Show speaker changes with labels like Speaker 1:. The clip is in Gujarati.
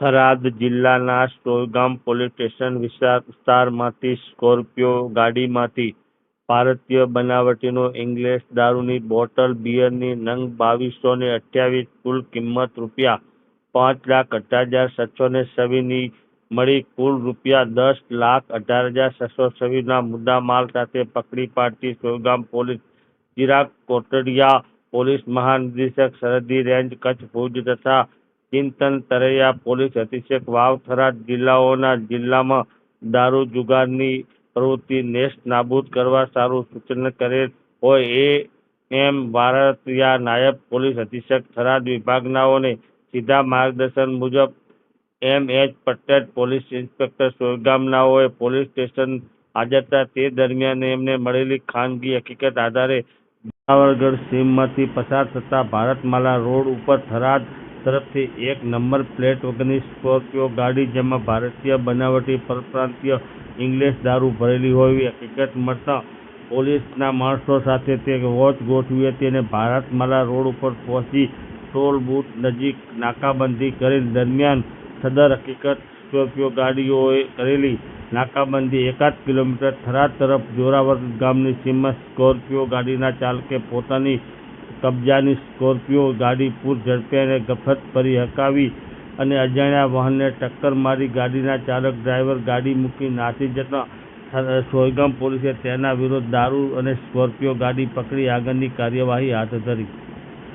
Speaker 1: થરાદ જિલ્લાના સોયગામ પોલીસ સ્ટેશન વિસ્તારમાંથી સ્કોર્પિયો ગાડીમાંથી ભારતીય બનાવટીનો ઇંગ્લિશ દારૂની બોટલ, બિયરની નંગ બાવીસો ને અઠ્યાવીસ, કુલ કિંમત રૂપિયા પાંચ લાખ અઢાર હજાર છસો ને છવ્વીસની મળી. કુલ રૂપિયા દસ લાખ અઢાર હજાર છસો છવ્વીસના મુદ્દામાલ સાથે પકડી પાડતી સોયગામ પોલીસ ચિરાગ કોટડિયા પોલીસ મહાનિદેશક સરહદી રેન્જ કચ્છ ભુજ તથા ચિંતન તરૈયા પોલીસ અધિક્ષક વાવ થરાદ જિલ્લાઓના જિલ્લામાં દારૂ જુગારની પ્રવૃત્તિ નેસ્ત નાબૂદ કરવા સારું સૂચન કરેલ હોય એ એમ ભારતીયા નાયબ પોલીસ અધિક્ષક થરાદ વિભાગનાઓને સીધા માર્ગદર્શન મુજબ M H Patel police inspector સોયગામનાઓએ police station હાજર તે દરમિયાન એમને મળેલી ખાનગી હકીકત આધારે જુનાગઢ સીમમાંથી પસાર થતા ભારતમાલા રોડ ઉપર થરાદ તરફથી એક નંબર પ્લેટ વગરની સ્કોર્પિયો ગાડી જેમાં ભારતીય બનાવટી પરપ્રાંતીય ઇંગ્લિશ દારૂ ભરેલી હોય હકીકત મળતા પોલીસના માણસો સાથે તે વોચ ગોઠવી હતી અને ભારતમાલા રોડ ઉપર પહોંચી ટોલ બૂથ નજીક નાકાબંધી કરી દરમિયાન સદર હકીકત સ્કોર્પિયો ગાડીઓએ કરેલી નાકાબંધી એકાદ કિલોમીટર થરાદ તરફ જોરાવર ગામની સીમમાં સ્કોર્પિયો ગાડીના ચાલકે પોતાની કબજાની સ્કોર્પિયો ગાડી પૂર ઝડપે અને ગફત ભરી હકાવી અને અજાણ્યા વાહનને ટક્કર મારી ગાડીના ચાલક ડ્રાઈવર ગાડી મૂકી નાસી જતા સોયગામ પોલીસે તેના વિરુદ્ધ દારૂ અને સ્કોર્પિયો ગાડી પકડી આગળની કાર્યવાહી હાથ ધરી.